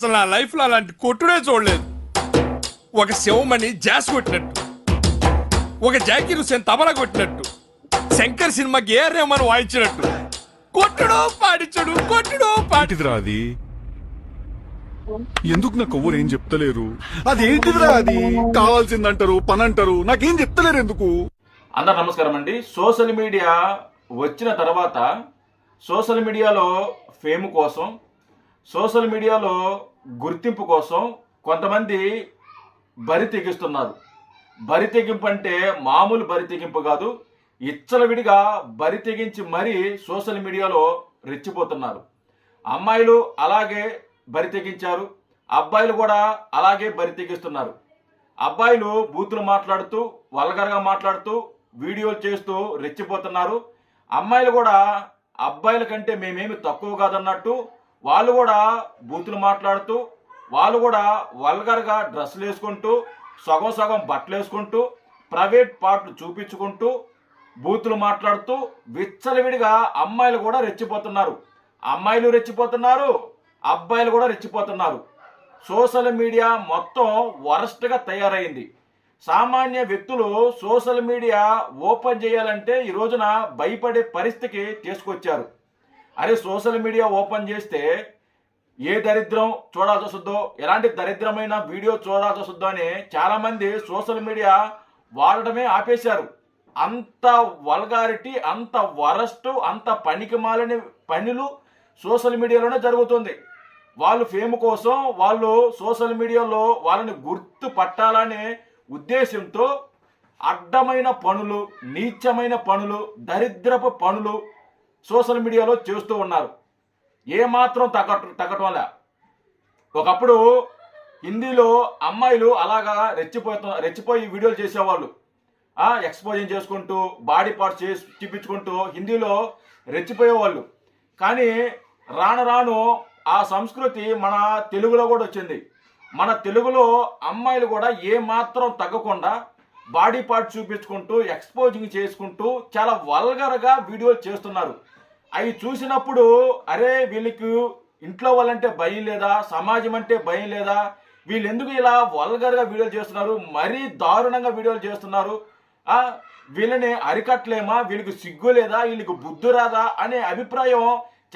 అసలు నా లైఫ్లో అలాంటి కొట్టుడే చూడలేదు. ఒక శివమణి జాస్ కొట్టినట్టు. ఒక జాకీ హుసేన్ తబలా కొట్టినట్టు. శంకర్ సినిమాకి ఏ రేమని వాయించినట్టు. కొట్టుడు పాడించుడు కొట్టుడు పాటి ఏంటిదిరా అది? ఎందుకు నాకు ఎవరు ఏం చెప్తలేరు? అదేంటిదిరా అది? కావాల్సిందంటారు పని అంటారు నాకేం చెప్తలేరు ఎందుకు? అందరు నమస్కారం అండి. సోషల్ మీడియా వచ్చిన తర్వాత సోషల్ మీడియాలో ఫేమ్ కోసం సోషల్ మీడియాలో గుర్తింపు కోసం కొంతమంది బరి తెగిస్తున్నారు. బరి తెగింపు అంటే మామూలు బరి తెగింపు కాదు ఇచ్చలవిడిగా బరి తెగించి మరీ సోషల్ మీడియాలో రెచ్చిపోతున్నారు. అమ్మాయిలు అలాగే బరి తెగించారు అబ్బాయిలు కూడా అలాగే బరి తెగిస్తున్నారు. అబ్బాయిలు బూతులు మాట్లాడుతూ వల్గర్గా మాట్లాడుతూ వీడియోలు చేస్తూ రెచ్చిపోతున్నారు. అమ్మాయిలు కూడా అబ్బాయిల కంటే మేమేమి తక్కువ కాదన్నట్టు వాళ్ళు కూడా బూతులు మాట్లాడుతూ వాళ్ళు కూడా వల్గర్గా డ్రెస్సులు వేసుకుంటూ సగం సగం బట్టలు వేసుకుంటూ ప్రైవేట్ పార్ట్లు చూపించుకుంటూ బూతులు మాట్లాడుతూ విచ్చలవిడిగా అమ్మాయిలు కూడా రెచ్చిపోతున్నారు. అమ్మాయిలు రెచ్చిపోతున్నారు అబ్బాయిలు కూడా రెచ్చిపోతున్నారు. సోషల్ మీడియా మొత్తం వరస్ట్గా తయారైంది. సామాన్య వ్యక్తులు సోషల్ మీడియా ఓపెన్ చేయాలంటే ఈ రోజున భయపడే పరిస్థితికి తీసుకొచ్చారు. అరే సోషల్ మీడియా ఓపెన్ చేస్తే ఏ దరిద్రం చూడాల్సి వస్తుందో ఎలాంటి దరిద్రమైన వీడియో చూడాల్సి వస్తుందో అని చాలామంది సోషల్ మీడియా వాడటమే ఆపేశారు. అంత వల్గారిటీ అంత వరస్ట్ అంత పనికి మాలని పనులు సోషల్ మీడియాలోనే జరుగుతుంది. వాళ్ళు ఫేమ్ కోసం వాళ్ళు సోషల్ మీడియాలో వాళ్ళని గుర్తు పట్టాలనే ఉద్దేశంతో అడ్డమైన పనులు నీచమైన పనులు దరిద్రపు పనులు సోషల్ మీడియాలో చేస్తూ ఉన్నారు. ఏమాత్రం తగ్గట తగ్గటంలే ఒకప్పుడు హిందీలో అమ్మాయిలు అలాగా రెచ్చిపోతు రెచ్చిపోయి వీడియోలు చేసేవాళ్ళు. ఎక్స్పోజింగ్ చేసుకుంటూ బాడీ పార్ట్స్ చేసి చూపించుకుంటూ హిందీలో రెచ్చిపోయేవాళ్ళు. కానీ రాను రాను ఆ సంస్కృతి మన తెలుగులో కూడా వచ్చింది. మన తెలుగులో అమ్మాయిలు కూడా ఏమాత్రం తగ్గకుండా బాడీ పార్ట్ చూపించుకుంటూ ఎక్స్పోజింగ్ చేసుకుంటూ చాలా వల్గర్గా వీడియోలు చేస్తున్నారు. అవి చూసినప్పుడు అరే వీళ్ళకి ఇంట్లో వాళ్ళంటే భయం లేదా? సమాజం అంటే భయం లేదా? వీళ్ళు ఎందుకు ఇలా వల్గర్గా వీడియోలు చేస్తున్నారు? మరీ దారుణంగా వీడియోలు చేస్తున్నారు? వీళ్ళని అరికట్లేమా వీళ్ళకి సిగ్గు లేదా? వీళ్ళకి బుద్ధి రాదా? అనే అభిప్రాయం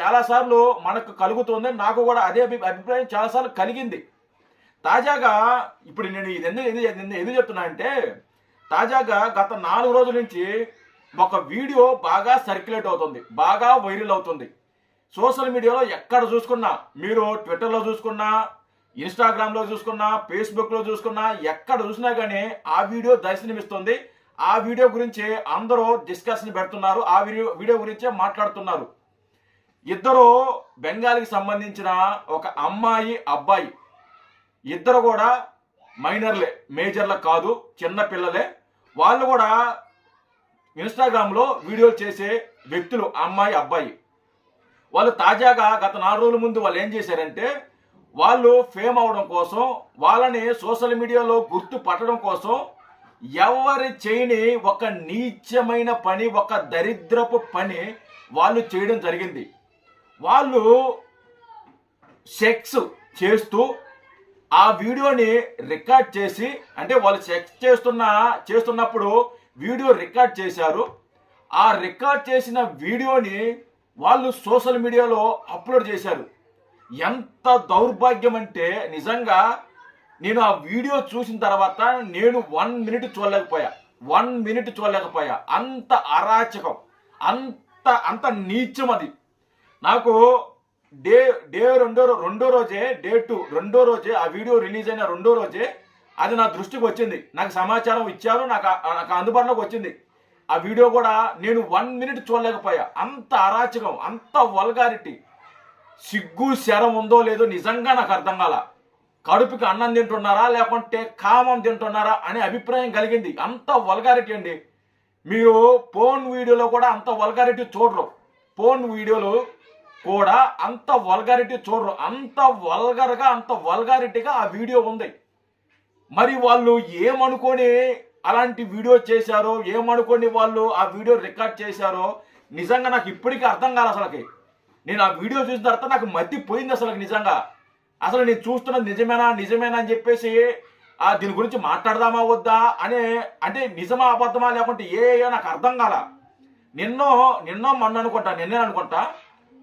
చాలాసార్లు మనకు కలుగుతుంది. నాకు కూడా అదే అభిప్రాయం చాలాసార్లు కలిగింది. తాజాగా ఇప్పుడు నేను ఇది ఎందుకు ఇది ఎందుకు ఎందుకు చెప్తున్నా అంటే తాజాగా గత నాలుగు రోజుల నుంచి ఒక వీడియో బాగా సర్క్యులేట్ అవుతుంది బాగా వైరల్ అవుతుంది. సోషల్ మీడియాలో ఎక్కడ చూసుకున్నా మీరు ట్విట్టర్లో చూసుకున్నా ఇన్స్టాగ్రామ్లో చూసుకున్నా ఫేస్బుక్లో చూసుకున్నా ఎక్కడ చూసినా కానీ ఆ వీడియో దర్శనమిస్తుంది. ఆ వీడియో గురించి అందరూ డిస్కషన్ పెడుతున్నారు ఆ వీడియో వీడియో గురించే మాట్లాడుతున్నారు. ఇద్దరు బెంగాల్కి సంబంధించిన ఒక అమ్మాయి అబ్బాయి. ఇద్దరు కూడా మైనర్లే మేజర్ల కాదు చిన్న పిల్లలే. వాళ్ళు కూడా ఇన్స్టాగ్రామ్లో వీడియోలు చేసే వ్యక్తులు అమ్మాయి అబ్బాయి. వాళ్ళు తాజాగా గత నాలుగు రోజుల ముందు వాళ్ళు ఏం చేశారంటే వాళ్ళు ఫేమ్ అవడం కోసం వాళ్ళని సోషల్ మీడియాలో గుర్తు పట్టడం కోసం ఎవరి చేయని ఒక నీచమైన పని ఒక దరిద్రపు పని వాళ్ళు చేయడం జరిగింది. వాళ్ళు సెక్స్ చేస్తూ ఆ వీడియోని రికార్డ్ చేసి అంటే వాళ్ళు సెక్స్ చేస్తున్న చేస్తున్నప్పుడు వీడియో రికార్డ్ చేశారు. ఆ రికార్డ్ చేసిన వీడియోని వాళ్ళు సోషల్ మీడియాలో అప్లోడ్ చేశారు. ఎంత దౌర్భాగ్యం అంటే నిజంగా నేను ఆ వీడియో చూసిన తర్వాత నేను వన్ మినిట్ చూడలేకపోయా. వన్ మినిట్ చూడలేకపోయా. అంత అరాచకం. అంత అంత నీచం అది. నాకు డే డే రెండో రెండో రోజే డే టూ రెండో రోజే ఆ వీడియో రిలీజ్ అయిన రెండో రోజే అది నా దృష్టికి వచ్చింది. నాకు సమాచారం ఇచ్చారు నాకు నాకు అందుబాటులోకి వచ్చింది. ఆ వీడియో కూడా నేను వన్ మినిట్ చూడలేకపోయా. అంత అరాచకం అంత వల్గారిటీ సిగ్గు శరం ఉందో లేదో నిజంగా నాకు అర్థం కాల. కడుపుకి అన్నం తింటున్నారా లేకుంటే కామం తింటున్నారా అనే అభిప్రాయం కలిగింది. అంత వల్గారిటీ అండి. మీరు ఫోన్ వీడియోలో కూడా అంత వల్గారిటీ చూడరు. ఫోన్ వీడియోలు కూడా అంత వల్గారిటీ చూడరు. అంత వల్గర్గా అంత వల్గారిటీగా ఆ వీడియో ఉంది. మరి వాళ్ళు ఏమనుకొని అలాంటి వీడియో చేశారో ఏమనుకొని వాళ్ళు ఆ వీడియో రికార్డ్ చేశారో నిజంగా నాకు ఇప్పటికీ అర్థం కాదు అసలుకి. నేను ఆ వీడియో చూసిన తర్వాత నాకు మతి పోయింది అసలు నిజంగా. అసలు నేను చూస్తున్నది నిజమేనా నిజమేనా అని చెప్పేసి ఆ దీని గురించి మాట్లాడదామా వద్దా అనే అంటే నిజమా అబద్ధమా లేకుంటే ఏ నాకు అర్థం కాల. నిన్నో నిన్నో మొన్న అనుకుంటా నిన్నే అనుకుంటా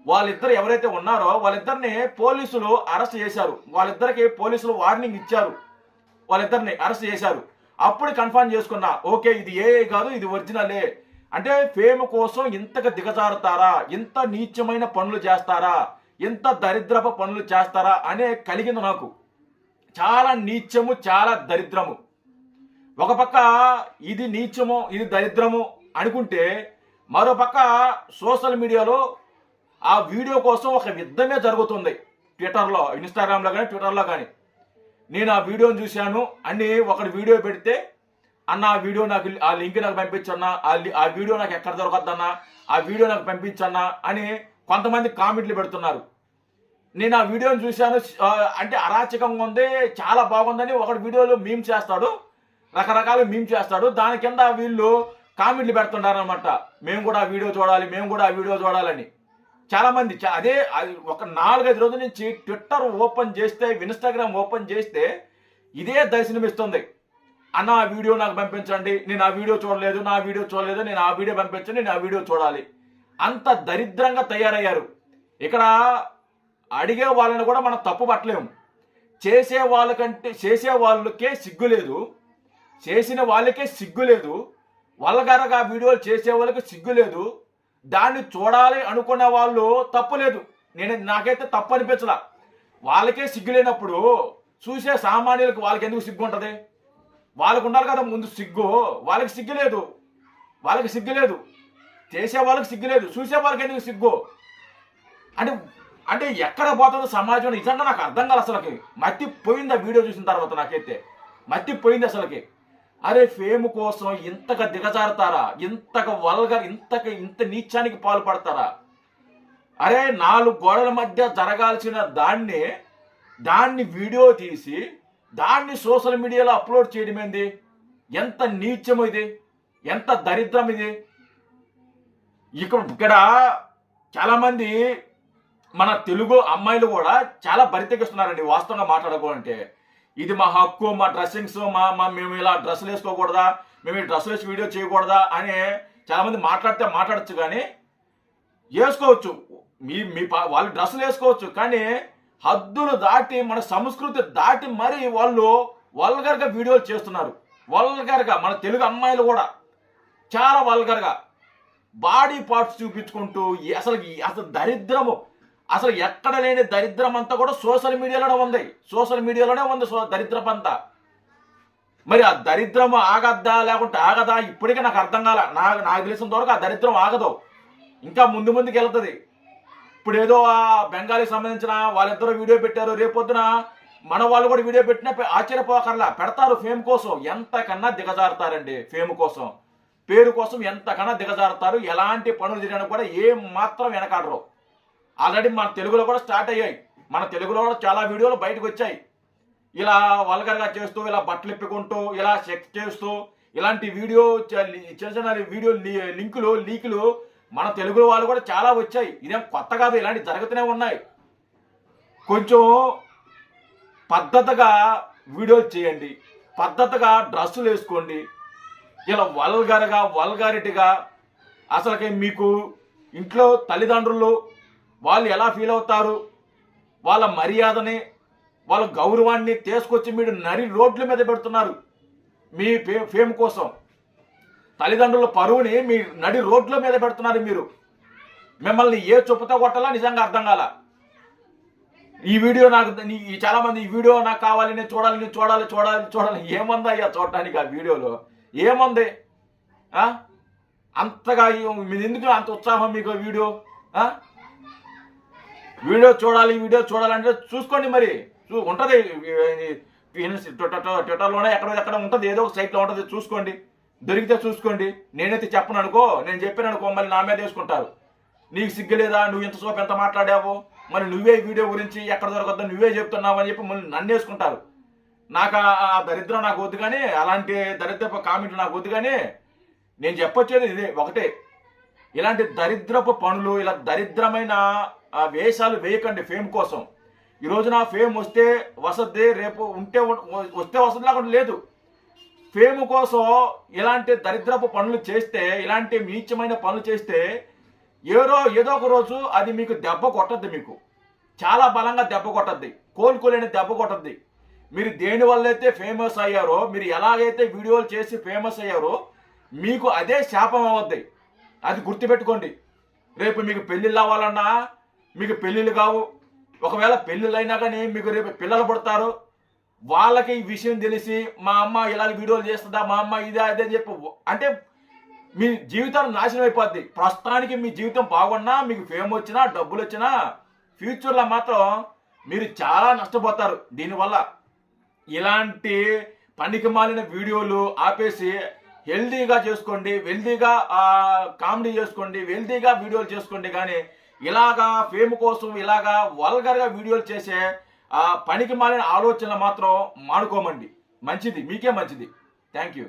వాళ్ళిద్దరు ఎవరైతే ఉన్నారో వాళ్ళిద్దరిని పోలీసులు అరెస్ట్ చేశారు. వాళ్ళిద్దరికి పోలీసులు వార్నింగ్ ఇచ్చారు. వాళ్ళిద్దరిని అరెస్ట్ చేశారు. అప్పుడు కన్ఫర్మ్ చేసుకున్నా ఓకే ఇది ఏ కాదు ఇది ఒరిజినలే అంటే ఫేమ్ కోసం ఇంతగా దిగజారుతారా? ఇంత నీచమైన పనులు చేస్తారా? ఇంత దరిద్రపు పనులు చేస్తారా? అనే కలిగింది నాకు. చాలా నీచము చాలా దరిద్రము. ఒక పక్క ఇది నీచము ఇది దరిద్రము అనుకుంటే మరో పక్క సోషల్ మీడియాలో ఆ వీడియో కోసం ఒక యుద్ధమే జరుగుతుంది. ట్విట్టర్లో ఇన్స్టాగ్రామ్లో కానీ ట్విట్టర్లో కానీ. నేను ఆ వీడియోని చూశాను. అని ఒకటి వీడియో పెడితే అన్న ఆ వీడియో నాకు ఆ లింక్ నాకు పంపించన్నా ఆ ఆ వీడియో నాకు ఎక్కడ దొరకద్దన్నా ఆ వీడియో నాకు పంపించన్నా అని కొంతమంది కామెంట్లు పెడుతున్నారు. నేను ఆ వీడియోని చూశాను. అంటే అరాచకంగా ఉంది చాలా బాగుందని ఒకటి వీడియోలో మీమ్ చేస్తాడు. రకరకాల మీమ్ చేస్తాడు. దాని కింద వీళ్ళు కామెంట్లు పెడుతుంటారనమాట మేము కూడా ఆ వీడియో చూడాలి మేము కూడా ఆ వీడియో చూడాలని. చాలా మంది అదే అది ఒక నాలుగైదు రోజుల నుంచి ట్విట్టర్ ఓపెన్ చేస్తే ఇన్స్టాగ్రామ్ ఓపెన్ చేస్తే ఇదే దర్శనమిస్తుంది అన్న ఆ వీడియో నాకు పంపించండి. నేను ఆ వీడియో చూడలేదు. నా వీడియో చూడలేదు. నేను ఆ వీడియో పంపించండి. నేను ఆ వీడియో చూడాలి. అంత దరిద్రంగా తయారయ్యారు. ఇక్కడ అడిగే వాళ్ళని కూడా మనం తప్పు పట్టలేము. చేసే వాళ్ళకంటే చేసే వాళ్ళకే సిగ్గు లేదు. చేసిన వాళ్ళకే సిగ్గు లేదు. వల్గరగా వీడియోలు చేసే వాళ్ళకి సిగ్గు లేదు. దాన్ని చూడాలి అనుకున్న వాళ్ళు తప్పులేదు నేను నాకైతే తప్పు అనిపించలా. వాళ్ళకే సిగ్గు లేనప్పుడు చూసే సామాన్యులకు వాళ్ళకి ఎందుకు సిగ్గు ఉంటుంది? వాళ్ళకు ఉండాలి కదా ముందు సిగ్గు. వాళ్ళకి సిగ్గు లేదు. వాళ్ళకి సిగ్గు లేదు. చేసే వాళ్ళకి సిగ్గు లేదు. చూసే వాళ్ళకి ఎందుకు సిగ్గు? అంటే అంటే ఎక్కడ పోతుందో సమాజం నిజంగా నాకు అర్థం కాదు అసలుకి. మత్తి పోయింది ఆ వీడియో చూసిన తర్వాత నాకైతే. మత్తి పోయింది అసలుకి. అరే ఫేమ్ కోసం ఇంతగా దిగజారుతారా? ఇంతగా వల్గర్ ఇంతగా ఇంత నీచానికి పాల్పడతారా? అరే నాలుగు గోడల మధ్య జరగాల్సిన దాన్ని దాన్ని వీడియో తీసి దాన్ని సోషల్ మీడియాలో అప్లోడ్ చేయడం ఏంది? ఎంత నీచం ఇది? ఎంత దరిద్రం ఇది? ఇక్కడ ఇక్కడ చాలామంది మన తెలుగు అమ్మాయిలు కూడా చాలా బరితెగిస్తున్నారండి వాస్తవంగా మాట్లాడుకోవాలంటే ఇది మా హక్కు మా డ్రెస్సింగ్స్ మా మా మేము ఇలా డ్రెస్సులు వేసుకోకూడదా? మేము ఈ డ్రెస్సులు వేసి వీడియో చేయకూడదా? అని చాలామంది మాట్లాడితే మాట్లాడచ్చు కానీ వేసుకోవచ్చు. మీ మీ వాళ్ళు డ్రెస్సులు వేసుకోవచ్చు కానీ హద్దులు దాటి మన సంస్కృతి దాటి మరి వాళ్ళు వల్గర్గా వీడియోలు చేస్తున్నారు. వల్గర్గా మన తెలుగు అమ్మాయిలు కూడా చాలా వల్గర్గా. బాడీ పార్ట్స్ చూపించుకుంటూ ఈ- అసలు ఈ- అసలు దరిద్రము అసలు ఎక్కడ లేని దరిద్రం అంతా కూడా సోషల్ మీడియాలోనే ఉంది. సోషల్ మీడియాలోనే ఉంది సో దరిద్రం అంతా మరి ఆ దరిద్రం ఆగద్దా లేకుంటే ఆగదా ఇప్పటికే నాకు అర్థం కాల. నాకు నాకు తెలిసినంత వరకు ఆ దరిద్రం ఆగదు. ఇంకా ముందు ముందుకు వెళ్తుంది. ఇప్పుడు ఏదో ఆ బెంగాలీకి సంబంధించిన వాళ్ళిద్దరూ వీడియో పెట్టారు. రేపొద్దున మన వాళ్ళు కూడా వీడియో పెట్టినా ఆశ్చర్యపోకర్లా పెడతారు ఫేమ్ కోసం. ఎంతకన్నా దిగజారుతారండి ఫేమ్ కోసం. పేరు కోసం ఎంతకన్నా దిగజారుతారు. ఎలాంటి పనులు చేయడానికి కూడా ఏం మాత్రం వెనకాడరు. ఆల్రెడీ మన తెలుగులో కూడా స్టార్ట్ అయ్యాయి. మన తెలుగులో కూడా చాలా వీడియోలు బయటకు వచ్చాయి. ఇలా వల్గర్గా చేస్తూ ఇలా బట్టలు ఇప్పుకుంటూ ఇలా సెక్స్ చేస్తూ ఇలాంటి వీడియో చ- చిన్న చిన్న వీడియో లింకులు లీకులు మన తెలుగు వాళ్ళు కూడా చాలా వచ్చాయి. ఇదేం కొత్త కాదు ఇలాంటి జరుగుతూనే ఉన్నాయి. కొంచెం పద్ధతిగా వీడియోలు చేయండి. పద్ధతిగా డ్రెస్సులు వేసుకోండి. ఇలా వల్గర్గా వల్గారిటీగా అసలుకి మీకు ఇంట్లో తల్లిదండ్రులు వాళ్ళు ఎలా ఫీల్ అవుతారు? వాళ్ళ మర్యాదని వాళ్ళ గౌరవాన్ని తీసుకొచ్చి మీరు నరి రోడ్ల మీద పెడుతున్నారు. మీ ఫేమ్ కోసం. తల్లిదండ్రుల పరువుని మీ నడి రోడ్ల మీద పెడుతున్నారు మీరు. మిమ్మల్ని ఏ చొప్పుతో కొట్టాలా నిజంగా అర్థం కాల. ఈ వీడియో నాకు ఈ చాలా మంది ఈ వీడియో నాకు కావాలి నేను చూడాలి నేను చూడాలి చూడాలి. చూడాలి ఏముంది అయ్యా చూడటానికి ఆ వీడియోలో? ఏముంది? అంతగా ఎందుకు అంత ఉత్సాహం మీకు వీడియో? ఆ? వీడియో చూడాలి వీడియో చూడాలంటే చూసుకోండి మరి. చూ- ఉంటది ట్విట్టర్లోనే ఎక్కడ ఎక్కడ ఉంటుంది ఏదో ఒక సైట్లో ఉంటుంది చూసుకోండి. దొరికితే చూసుకోండి. నేనైతే చెప్పను అనుకో నేను చెప్పాను అనుకో మళ్ళీ నా మీద వేసుకుంటారు. నీకు సిగ్గలేదా నువ్వు ఎంతసేపు ఎంత మాట్లాడావో? మరి నువ్వే ఈ వీడియో గురించి ఎక్కడ దొరకద్దు నువ్వే చెప్తున్నావు అని చెప్పి మళ్ళీ నన్ను వేసుకుంటారు. నాకు ఆ- ఆ దరిద్రం నాకు వద్దు కానీ అలాంటి దరిద్రపు కామెంట్లు నాకు వద్దు కానీ నేను చెప్పొచ్చేది ఇదే ఒకటే. ఇలాంటి దరిద్రపు పనులు ఇలా దరిద్రమైన ఆ, వేషాలు వేయకండి ఫేమ్ కోసం. ఈ రోజున ఫేమ్ వస్తే వసద్ది రేపు ఉంటే వస్తే వసతి లేకుండా లేదు. ఫేమ్ కోసం ఇలాంటి దరిద్రపు పనులు చేస్తే ఇలాంటి నీచమైన పనులు చేస్తే ఏదో ఏదో ఒక రోజు అది మీకు దెబ్బ కొట్టద్ది మీకు. చాలా బలంగా దెబ్బ కొట్టద్ది. కోలుకోలేని దెబ్బ కొట్టద్ది. మీరు దేని వల్ల అయితే ఫేమస్ అయ్యారో మీరు ఎలాగైతే వీడియోలు చేసి ఫేమస్ అయ్యారో మీకు అదే శాపం అవద్ది అది గుర్తుపెట్టుకోండి. రేపు మీకు పెళ్ళిళ్ళు అవ్వాలన్నా మీకు పెళ్ళిళ్ళు కావు. ఒకవేళ పెళ్ళిళ్ళైనా కానీ మీకు రేపు పిల్లలు పుడతారు. వాళ్ళకి ఈ విషయం తెలిసి మా అమ్మ ఇలా వీడియోలు చేస్తుందా మా అమ్మ ఇదే అదే అని చెప్పి అంటే మీ జీవితం నాశనం అయిపోద్ది. ప్రస్తుతానికి మీ జీవితం బాగున్నా మీకు ఫేమ్ వచ్చినా డబ్బులు వచ్చినా ఫ్యూచర్లో మాత్రం మీరు చాలా నష్టపోతారు. దీనివల్ల ఇలాంటి పనికి మాలిన వీడియోలు ఆపేసి హెల్దీగా చేసుకోండి వెల్దీగా కామెడీ చేసుకోండి వెల్దీగా వీడియోలు చేసుకోండి కానీ ఇలాగా ఫేమ్ కోసం ఇలాగా వల్గర్గా వీడియోలు చేసే పనికి మాలిన ఆలోచనలు మాత్రం మానుకోమండి. మంచిది. మీకే మంచిది. Thank you